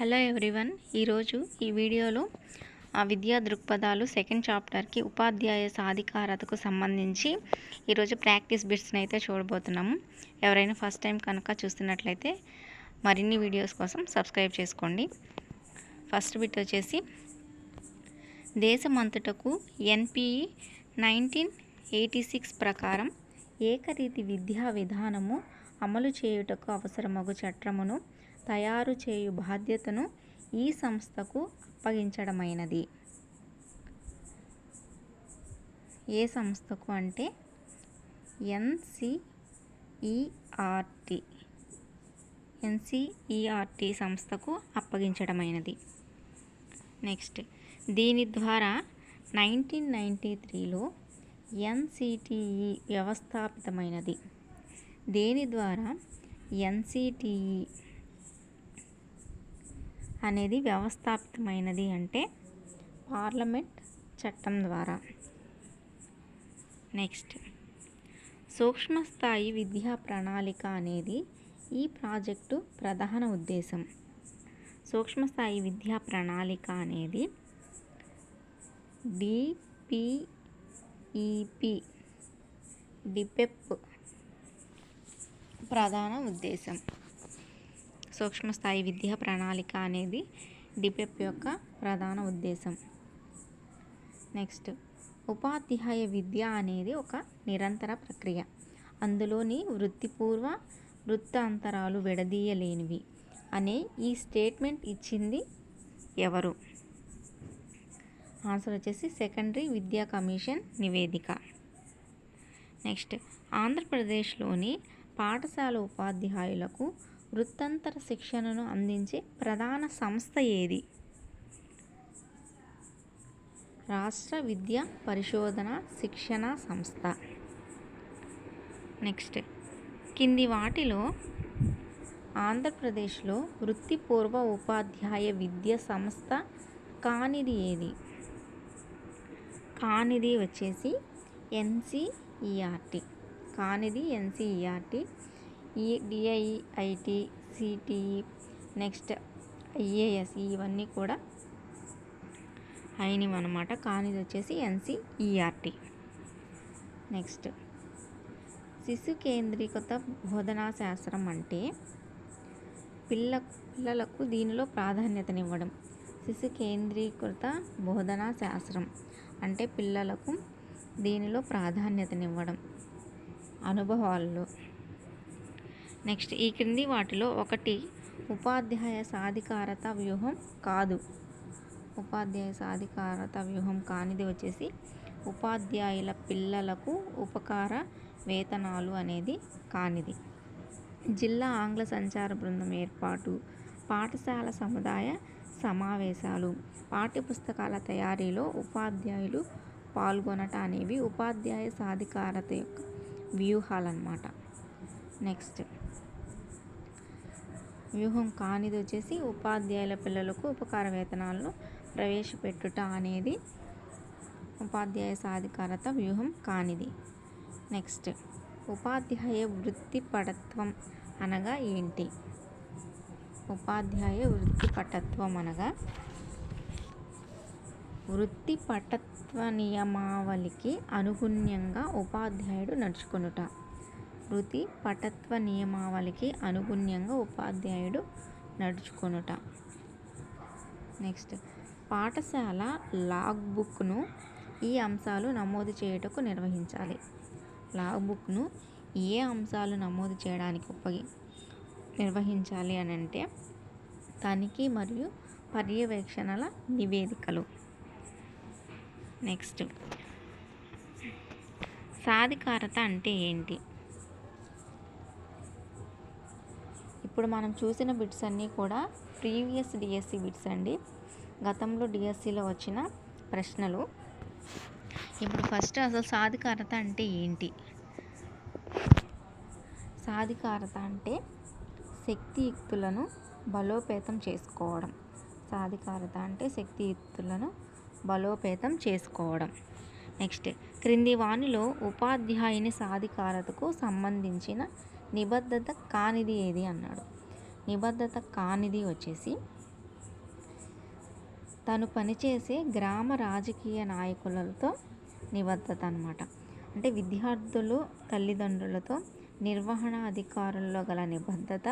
Hello everyone ఈరోజు ఈ వీడియోలో ఆ విద్యా దృక్పథాలు సెకండ్ చాప్టర్కి ఉపాధ్యాయ సాధికారతకు సంబంధించి ఈరోజు ప్రాక్టీస్ బిట్స్ని అయితే చూడబోతున్నాము. ఎవరైనా ఫస్ట్ టైం కనుక చూస్తున్నట్లయితే మరిన్ని వీడియోస్ కోసం సబ్స్క్రైబ్ చేసుకోండి. ఫస్ట్ బిట్ వచ్చేసి దేశమంతటకు ఎన్పిఈ నైన్టీన్ ఎయిటీ సిక్స్ ప్రకారం ఏకరీతి విద్యా విధానము అమలు చేయుటకు అవసరమగు చట్రమును తయారు చేయు బాధ్యతను ఈ సంస్థకు అప్పగించడమైనది ఏ సంస్థకు అంటే ఎన్సిఈఆర్టి ఎన్సిఈఆర్టి సంస్థకు అప్పగించడమైనది. నెక్స్ట్ దీని ద్వారా నైన్టీన్ నైంటీ త్రీలో ఎన్సిటిఈ వ్యవస్థాపితమైనది. దేని ద్వారా? ఎన్సిటిఈ అనేది వ్యవస్థాపితమైనది అంటే పార్లమెంట్ చట్టం ద్వారా. నెక్స్ట్. సూక్ష్మస్థాయి విద్యా ప్రణాళిక అనేది ఈ ప్రాజెక్టు ప్రధాన ఉద్దేశం. సూక్ష్మస్థాయి విద్యా ప్రణాళిక అనేది డిపిఈపి డిపెప్ ప్రధాన ఉద్దేశం. సూక్ష్మస్థాయి విద్యా ప్రణాళిక అనేది డిపెప్ యొక్క ప్రధాన ఉద్దేశం. నెక్స్ట్ ఉపాధ్యాయ విద్య అనేది ఒక నిరంతర ప్రక్రియ. అందులోని వృత్తిపూర్వ వృత్తాంతరాలు విడదీయలేనివి అనే ఈ స్టేట్మెంట్ ఇచ్చింది ఎవరు? ఆన్సర్ వచ్చేసి సెకండరీ విద్యా కమిషన్ నివేదిక. నెక్స్ట్ ఆంధ్రప్రదేశ్లోని పాఠశాల ఉపాధ్యాయులకు వృత్తంతర శిక్షణను అందించే ప్రధాన సంస్థ ఏది? రాష్ట్ర విద్యా పరిశోధన శిక్షణ సంస్థ. నెక్స్ట్. కింది వాటిలో ఆంధ్రప్రదేశ్లో వృత్తిపూర్వ ఉపాధ్యాయ విద్య సంస్థ కానిది ఏది? కానిది వచ్చేసి ఎన్సిఈఆర్టీ కానిది ఎన్సిఈఆర్టీ ఈ డిఐఐటి సిటిఈ నెక్స్ట్ ఐఏఎస్ ఇవన్నీ కూడా అయినవి అనమాట కానిది వచ్చేసి ఎన్సిఈఆర్టీ నెక్స్ట్ శిశు కేంద్రీకృత బోధనా శాస్త్రం అంటే పిల్ల పిల్లలకు దీనిలో ప్రాధాన్యతనివ్వడం. శిశు కేంద్రీకృత బోధనా శాస్త్రం అంటే పిల్లలకు దీనిలో ప్రాధాన్యతనివ్వడం. అనుభవాల్లో నెక్స్ట్ ఈ క్రింది వాటిలో ఒకటి ఉపాధ్యాయ సాధికారత వ్యూహం కాదు. ఉపాధ్యాయ సాధికారత వ్యూహం కానిది వచ్చేసి ఉపాధ్యాయుల పిల్లలకు ఉపకార వేతనాలు అనేది కానిది. జిల్లా ఆంగ్ల సంచార బృందం ఏర్పాటు పాఠశాల సముదాయ సమావేశాలు పాఠ్యపుస్తకాల తయారీలో ఉపాధ్యాయులు పాల్గొనట అనేవి ఉపాధ్యాయ సాధికారత యొక్క వ్యూహాలన్నమాట. నెక్స్ట్ వ్యూహం కానిది వచ్చేసి ఉపాధ్యాయుల పిల్లలకు ఉపకార వేతనాలను ప్రవేశపెట్టుట అనేది ఉపాధ్యాయ సాధికారత వ్యూహం కానిది. నెక్స్ట్ ఉపాధ్యాయ వృత్తిపటత్వం అనగా ఏంటి? ఉపాధ్యాయ వృత్తిపటత్వం అనగా? వృత్తి పటత్వ నియమావళికి అనుగుణ్యంగా ఉపాధ్యాయుడు నడుచుకొనుట. వృత్తి పటత్వ నియమావళికి అనుగుణ్యంగా ఉపాధ్యాయుడు నడుచుకొనుట. నెక్స్ట్ పాఠశాల లాగ్ బుక్ను ఈ అంశాలు నమోదు చేయుటకు నిర్వహించాలి. లాగ్ బుక్ను ఏ అంశాలు నమోదు చేయడానికి ఉపయోగి నిర్వహించాలి అని అంటే తనిఖీ మరియు పర్యవేక్షణల నివేదికలు. నెక్స్ట్ సాధికారత అంటే ఏంటి? ఇప్పుడు మనం చూసిన బిట్స్ అన్నీ కూడా ప్రీవియస్ డిఎస్సి బిట్స్ అండి. గతంలో డిఎస్సిలో వచ్చిన ప్రశ్నలు. ఇప్పుడు ఫస్ట్ అసలు సాధికారత అంటే ఏంటి? సాధికారత అంటే శక్తియుక్తులను బలోపేతం చేసుకోవడం. సాధికారత అంటే శక్తియుక్తులను బలోపేతం చేసుకోవడం. నెక్స్ట్ క్రింది వాణిలో ఉపాధ్యాయుని సాధికారతకు సంబంధించిన నిబద్ధత కానిది ఏది అన్నాడు. నిబద్ధత కానిది వచ్చేసి తను పనిచేసే గ్రామ రాజకీయ నాయకులతో నిబద్ధత అనమాట అంటే విద్యార్థులు తల్లిదండ్రులతో నిర్వహణ అధికారుల్లో గల నిబద్ధత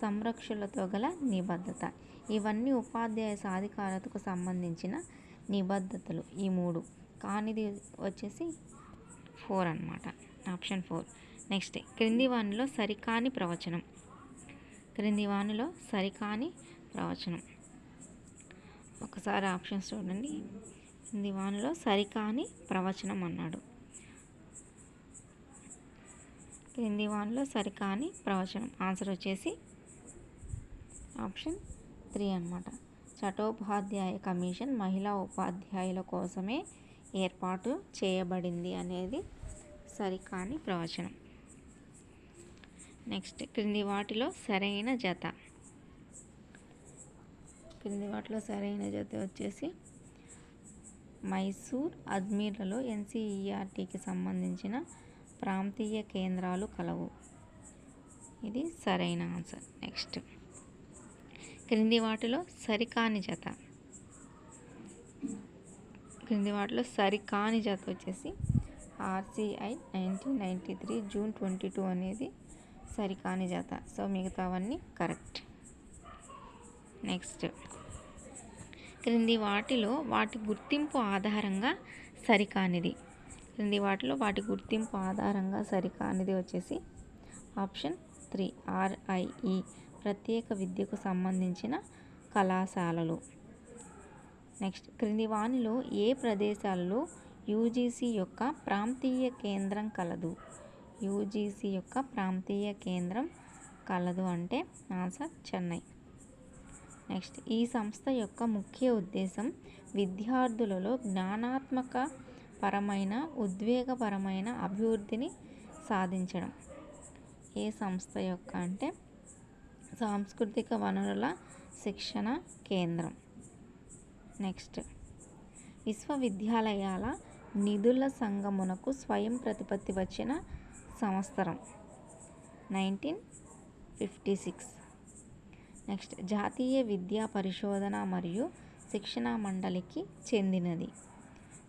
సంరక్షకులతో గల నిబద్ధత. ఇవన్నీ ఉపాధ్యాయ సాధికారతకు సంబంధించిన నిబద్ధతలు ఈ మూడు. కానిది వచ్చేసి ఫోర్ అనమాట ఆప్షన్ ఫోర్ నెక్స్ట్ క్రింది వానిలో సరికాని ప్రవచనం. క్రింది వానిలో సరికాని ప్రవచనం. ఒకసారి ఆప్షన్స్ చూడండి. క్రింది వానిలో సరికాని ప్రవచనం అన్నాడు. క్రింది వానిలో సరికాని ప్రవచనం. ఆన్సర్ వచ్చేసి ఆప్షన్ త్రీ అనమాట చటోపాధ్యాయ కమిషన్ మహిళా ఉపాధ్యాయుల కోసమే ఏర్పాటు చేయబడింది అనేది సరికాని ప్రవచనం. నెక్స్ట్ క్రింది వాటిలో సరైన జత. క్రింది వాటిలో సరైన జత వచ్చేసి మైసూర్ అజ్మీర్లలో ఎన్సీఈఆర్టీకి సంబంధించిన ప్రాంతీయ కేంద్రాలు కలవు. ఇది సరైన ఆన్సర్. నెక్స్ట్ క్రింది వాటిలో సరికాని జత. క్రింది వాటిలో సరికాని జత వచ్చేసి RCI nineteen ninety three June twenty two అనేది సరికాని జత. సో మిగతావన్నీ కరెక్ట్. నెక్స్ట్. క్రింది వాటిలో వాటి గుర్తింపు ఆధారంగా సరికానిది. క్రింది వాటిలో వాటి గుర్తింపు ఆధారంగా సరికానిది వచ్చేసి ఆప్షన్ త్రీ ఆర్ఐఈ ప్రత్యేక విద్యకు సంబంధించిన కళాశాలలు. నెక్స్ట్. క్రింది వానిలో ఏ ప్రదేశాలలో యూజీసీ యొక్క ప్రాంతీయ కేంద్రం కలదు? యూజీసీ యొక్క ప్రాంతీయ కేంద్రం కలదు అంటే ఆన్సర్ చెన్నై. నెక్స్ట్ ఈ సంస్థ యొక్క ముఖ్య ఉద్దేశం విద్యార్థులలో జ్ఞానాత్మక పరమైన ఉద్వేగపరమైన అభివృద్ధిని సాధించడం. ఏ సంస్థ యొక్క అంటే సాంస్కృతిక వనరుల శిక్షణ కేంద్రం. నెక్స్ట్ విశ్వవిద్యాలయాల నిధుల సంగమునకు స్వయం ప్రతిపత్తి వచ్చిన సంవత్సరం. Nineteen fifty six. నెక్స్ట్ జాతీయ విద్యా పరిశోధన మరియు శిక్షణ మండలికి చెందినది.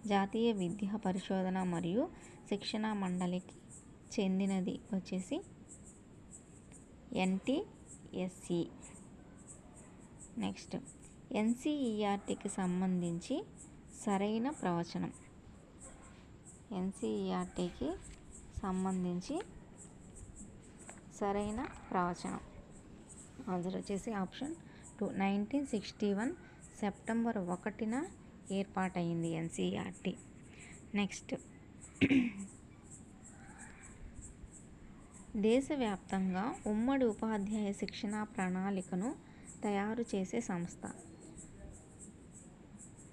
జాతీయ విద్యా పరిశోధన మరియు శిక్షణ మండలికి చెందినది వచ్చేసి ఎన్టీఎస్సి నెక్స్ట్ ఎన్సీఈఆర్టీకి సంబంధించి సరైన ప్రవచనం. ఎన్సీఈఆర్టీకి సంబంధించి సరైన ప్రవచనం. ఆన్సర్ వచ్చేసి option two. Nineteen sixty one September ఒకటిన ఏర్పాటైంది ఎన్సీఆర్టీ నెక్స్ట్. దేశవ్యాప్తంగా ఉమ్మడి ఉపాధ్యాయ శిక్షణా ప్రణాళికను తయారు చేసే సంస్థ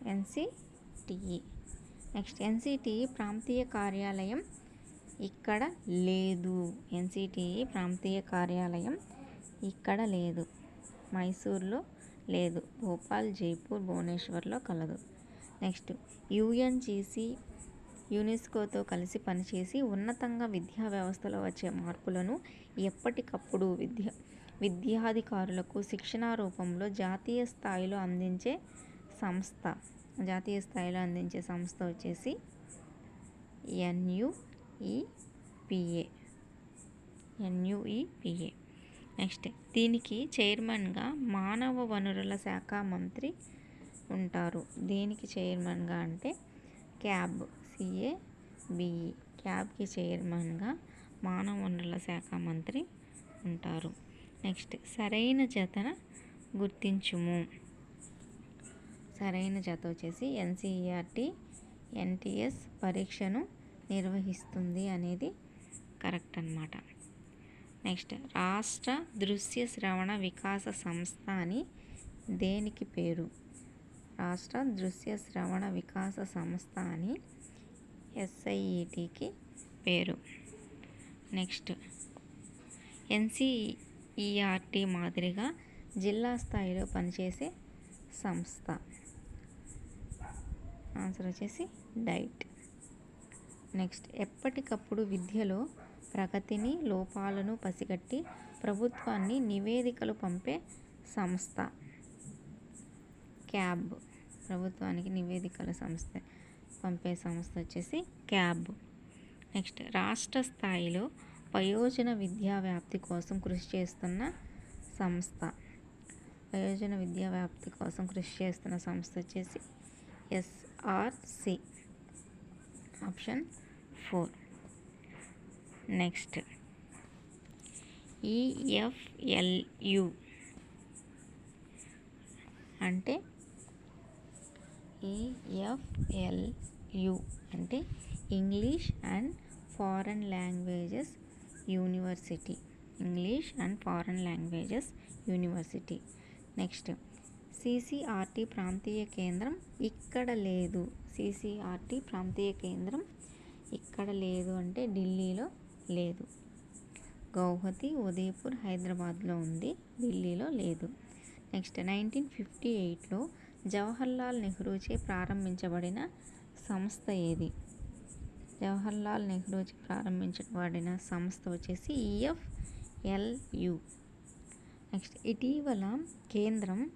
ఎన్సిటిఈ నెక్స్ట్ ఎన్సిటిఈ ప్రాంతీయ కార్యాలయం ఇక్కడ లేదు. ఎన్సిటిఈ ప్రాంతీయ కార్యాలయం ఇక్కడ లేదు. మైసూర్లో లేదు. భోపాల్ జైపూర్ భువనేశ్వర్లో కలదు. నెక్స్ట్ యుఎన్జిసి యునెస్కోతో కలిసి పనిచేసి ఉన్నతంగా విద్యా వ్యవస్థలో వచ్చే మార్పులను ఎప్పటికప్పుడు విద్య విద్యాధికారులకు శిక్షణ రూపంలో జాతీయ స్థాయిలో అందించే సంస్థ జాతీయ స్థాయిలో అందించే సంస్థ వచ్చేసి ఎన్యు ఎన్యుఈపిఏ ఎన్యుఈపిఏ నెక్స్ట్ దీనికి చైర్మన్గా మానవ వనరుల శాఖ మంత్రి ఉంటారు. దీనికి చైర్మన్గా అంటే క్యాబ్ సిఏ బిఈ క్యాబ్కి చైర్మన్గా మానవ వనరుల శాఖ మంత్రి ఉంటారు. నెక్స్ట్ సరైన జతన గుర్తించుము. సరైన జత వచ్చేసి ఎన్సీఈఆర్టీ ఎన్టీఎస్ పరీక్షను నిర్వహిస్తుంది అనేది కరెక్ట్ అనమాట నెక్స్ట్ రాష్ట్ర దృశ్య శ్రవణ వికాస సంస్థ అని దేనికి పేరు? రాష్ట్ర దృశ్య శ్రవణ వికాస సంస్థ అని ఎస్ఐఈటికి పేరు. నెక్స్ట్ ఎన్సిఈఆర్టీ మాదిరిగా జిల్లా స్థాయిలో పనిచేసే సంస్థ. ఆన్సర్ వచ్చేసి డైట్. నెక్స్ట్. ఎప్పటికప్పుడు విద్యలో ప్రగతిని లోపాలను పసిగట్టి ప్రభుత్వాన్ని నివేదికలు పంపే సంస్థ. క్యాబ్. ప్రభుత్వానికి నివేదికల సంస్థ పంపే సంస్థ వచ్చేసి క్యాబ్. నెక్స్ట్. రాష్ట్ర స్థాయిలో వయోజన విద్యా వ్యాప్తి కోసం కృషి చేస్తున్న సంస్థ. వయోజన విద్యా వ్యాప్తి కోసం కృషి చేస్తున్న సంస్థ వచ్చేసి SRC. Option four next EFLU అంటే ఈఎఫ్ఎల్యు అంటే English and foreign languages university English and foreign languages university next CCRT ప్రాంతీయ కేంద్రం ఇక్కడ లేదు. సిసిఆర్టీ ప్రాంతీయ కేంద్రం ఇక్కడ లేదు అంటే ఢిల్లీలో లేదు. గౌహతి ఉదయపూర్ హైదరాబాద్లో ఉంది ఢిల్లీలో లేదు. నెక్స్ట్ నైన్టీన్ ఫిఫ్టీ ఎయిట్లో జవహర్లాల్ నెహ్రూచే ప్రారంభించబడిన సంస్థ ఏది? జవహర్లాల్ నెహ్రూచే ప్రారంభించబడిన సంస్థ వచ్చేసి ఈఎఫ్ఎల్యు. నెక్స్ట్ ఇటీవల కేంద్రం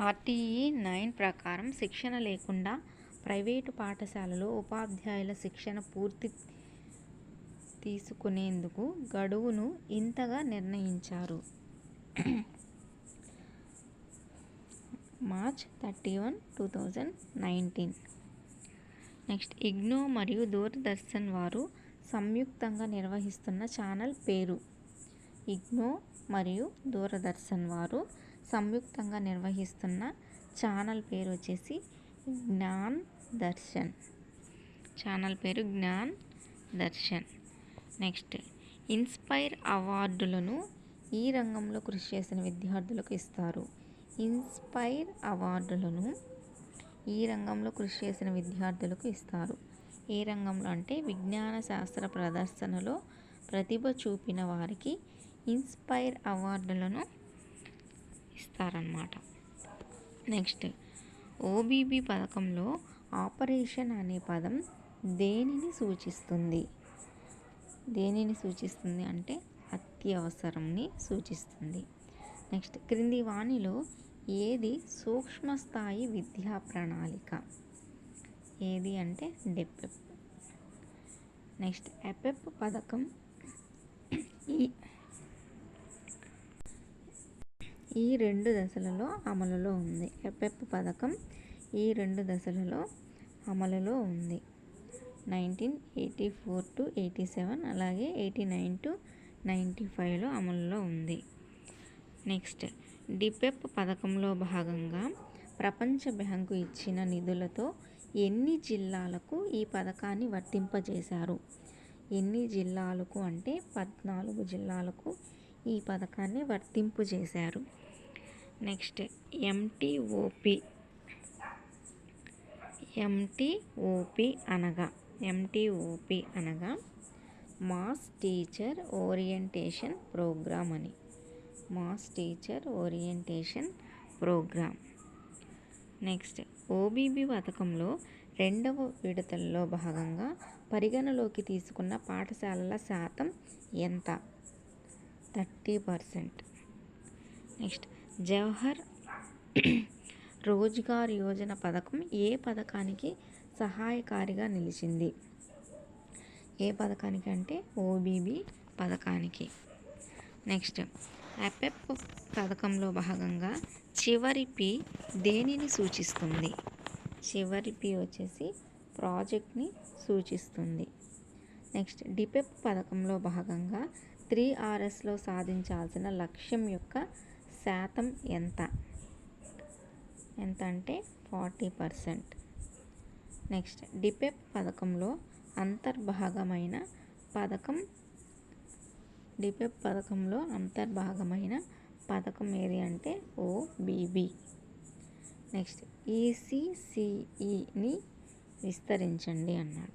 ఆర్టీఈ నైన్ ప్రకారం శిక్షణ లేకుండా ప్రైవేటు పాఠశాలలో ఉపాధ్యాయుల శిక్షణ పూర్తి తీసుకునేందుకు గడువును ఇంతగా నిర్ణయించారు. March thirty one two thousand nineteen. Next IGNOU మరియు దూరదర్శన్ వారు సంయుక్తంగా నిర్వహిస్తున్న ఛానల్ పేరు ఇగ్నో మరియు దూరదర్శన్ వారు సంయుక్తంగా నిర్వహిస్తున్న ఛానల్ పేరు వచ్చేసి జ్ఞాన్ దర్శన్. ఛానల్ పేరు జ్ఞాన్ దర్శన్. నెక్స్ట్ ఇన్స్పైర్ అవార్డులను ఈ రంగంలో కృషి చేసిన విద్యార్థులకు ఇస్తారు. ఇన్స్పైర్ అవార్డులను ఈ రంగంలో కృషి చేసిన విద్యార్థులకు ఇస్తారు. ఏ రంగంలో అంటే విజ్ఞాన శాస్త్ర ప్రదర్శనలో ప్రతిభ చూపిన వారికి ఇన్స్పైర్ అవార్డులను ఇస్తారన్నమాట. నెక్స్ట్ ఓబీబీ పథకంలో ఆపరేషన్ అనే పదం దేనిని సూచిస్తుంది? దేనిని సూచిస్తుంది అంటే అత్యవసరంని సూచిస్తుంది. నెక్స్ట్ క్రింది వాణిలో ఏది సూక్ష్మ స్థాయి విద్యా ప్రణాళిక? ఏది అంటే డెప్ఎప్ నెక్స్ట్ ఎపెప్ పథకం ఈ ఈ రెండు దశలలో అమలులో ఉంది. ఎఫ్ఎఫ్ పథకం ఈ రెండు దశలలో అమలులో ఉంది. Nineteen eighty four to eighty seven అలాగే ఎయిటీ నైన్ టు నైంటీ ఫైవ్లో అమలులో ఉంది. నెక్స్ట్ డిపెప్ పథకంలో భాగంగా ప్రపంచ బ్యాంకు ఇచ్చిన నిధులతో ఎన్ని జిల్లాలకు ఈ పథకాన్ని వర్తింపజేశారు? ఎన్ని జిల్లాలకు అంటే పద్నాలుగు జిల్లాలకు ఈ పథకాన్ని వర్తింపు చేశారు నెక్స్ట్ ఎంటీఓపి ఎంటీఓపి అనగా ఎంటీఓపి అనగా మాస్ టీచర్ ఓరియంటేషన్ ప్రోగ్రామ్ అని. Mass teacher orientation programme. Next OBB పథకంలో రెండవ విడతల్లో భాగంగా పరిగణలోకి తీసుకున్న పాఠశాలల శాతం ఎంత? Thirty percent. Next Jawahar Rozgar Yojana పథకం ఏ పథకానికి సహాయకారిగా నిలిచింది? ఏ పథకానికి అంటే ఓబీబీ పథకానికి. నెక్స్ట్ అపెప్ పథకంలో భాగంగా చివరి పి దేనిని సూచిస్తుంది? చివరి పి వచ్చేసి ప్రాజెక్ట్ని సూచిస్తుంది. నెక్స్ట్ డిపెప్ పథకంలో భాగంగా త్రీ ఆర్ఎస్లో సాధించాల్సిన లక్ష్యం యొక్క శాతం ఎంత? ఎంత అంటే ఫార్టీ పర్సెంట్. నెక్స్ట్ డిపెప్ పథకంలో అంతర్భాగమైన పథకం డిపెప్ పథకంలో అంతర్భాగమైన పథకం ఏది అంటే ఓబీబీ నెక్స్ట్ ఈసీసీఈని విస్తరించండి అన్నాడు.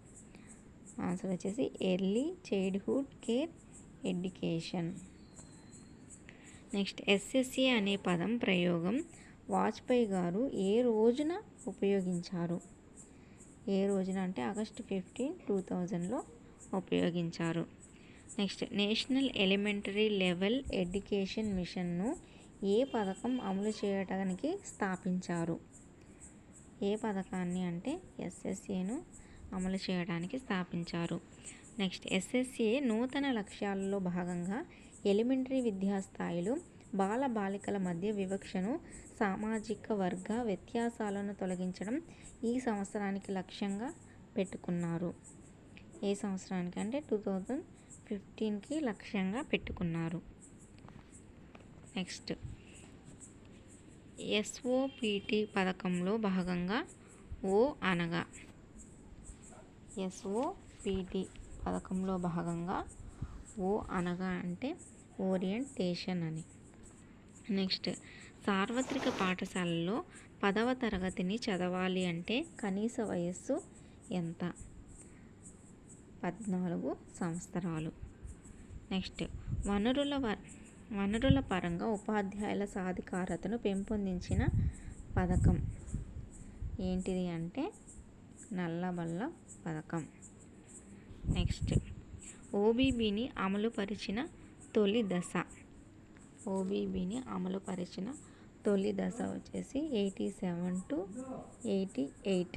ఆన్సర్ వచ్చేసి early childhood care education. Next SSC అనే పదం ప్రయోగం. వాజ్పేయి గారు ఏ రోజున ఉపయోగించారు? ఏ రోజున అంటే ఆగస్ట్ ఫిఫ్టీన్ టూ థౌజండ్లో ఉపయోగించారు. Next national elementary level education మిషన్ను ఏ పథకం అమలు చేయడానికి స్థాపించారు? ఏ పథకాన్ని అంటే ఎస్ఎస్ఏను అమలు చేయడానికి స్థాపించారు? నెక్స్ట్ ఎస్ఎస్ఏ నూతన లక్ష్యాలలో భాగంగా ఎలిమెంటరీ విద్యాస్థాయిలో బాల బాలికల మధ్య వివక్షను సామాజిక వర్గ వ్యత్యాసాలను తొలగించడం ఈ సంవత్సరానికి లక్ష్యంగా పెట్టుకున్నారు. ఏ సంవత్సరానికి? అంటే టూ థౌజండ్ ఫిఫ్టీన్కి లక్ష్యంగా పెట్టుకున్నారు. నెక్స్ట్. ఎస్ఓపిటి పథకంలో భాగంగా ఓ అనగా ఎస్ఓపిటి పథకంలో భాగంగా ఓ అనగా అంటే ఓరియంటేషన్ అని. నెక్స్ట్ సార్వత్రిక పాఠశాలలో పదవ తరగతిని చదవాలి అంటే కనీస వయస్సు ఎంత? పద్నాలుగు సంవత్సరాలు. నెక్స్ట్ వనరుల వ వనరుల పరంగా ఉపాధ్యాయుల సాధికారతను పెంపొందించిన పథకం. ఏంటిది అంటే నల్లబల్ల పథకం. నెక్స్ట్ ఓబీబీని అమలుపరిచిన తొలి దశ. ఓబీబీని అమలుపరిచిన తొలి దశ వచ్చేసి eighty seven to eighty eight.